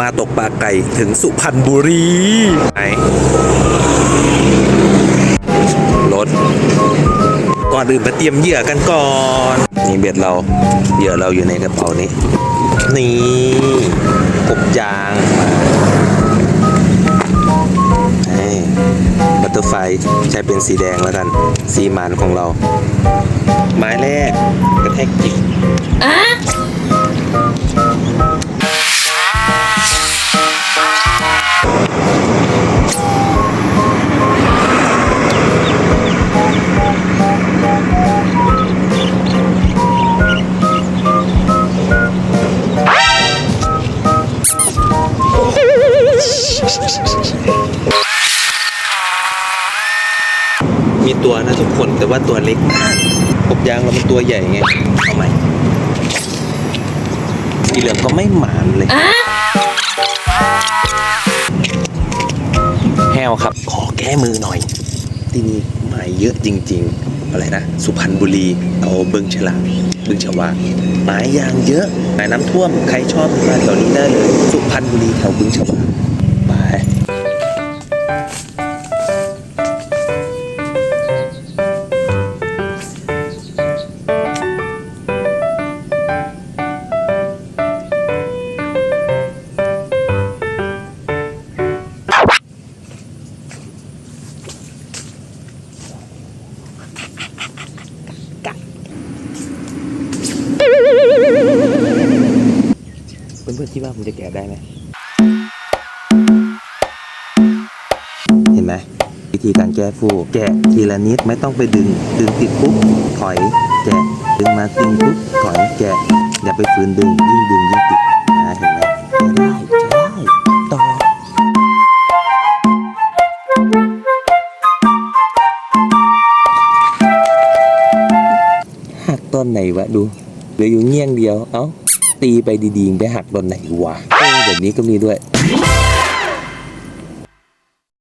มาตกปลาไก่ถึงสุพรรณบุรีไหนรถก่อนอื่นมาเตรียมเหยื่อกันก่อน นี่เบ็ดเราเหยื่อเราอยู่ในกระเป๋านี้ นี่กบยางนี่บัตเตอร์ไฟใช้เป็นสีแดงแล้วกัน สีมันของเรา ไม้แรกกระแทกจิก ตัวนะทุกคนแต่ว่าตัวเล็กมากกบยางเรามันตัวใหญ่ไงเอาไหมสีเหลืองก็ไม่หมานเลยแห้วครับ ขอแก้มือหน่อยที่นี่หมายเยอะจริง ๆ อะไรนะ สุพรรณบุรีเอาเบิงฉลามบึงฉวาหมายยางเยอะหมายน้ำท่วมใครชอบมาแถวนี้ได้เลยสุพรรณบุรีแถวบึงฉวา พื่อนๆคิดว่าผมจะแกะได้ไหมเห็นไหมวิธีการแก้ฟูแกะทีละนิดไม่ต้องไปดึง ดึงติดปุ๊บถอย แกะดึงมาดึงปุ๊บถอยแกะอย่าไปฝืนดึงยิ่งดึงยิ่งติดนะเห็นไหมแกะได้แกะได้ต่อหักต้นไหนวะดูเหลืออยู่เงี้ยงเดียวเอ้า ตีไปดีๆไปหักต้นไหนวะเออแบบนี้ก็มีด้วย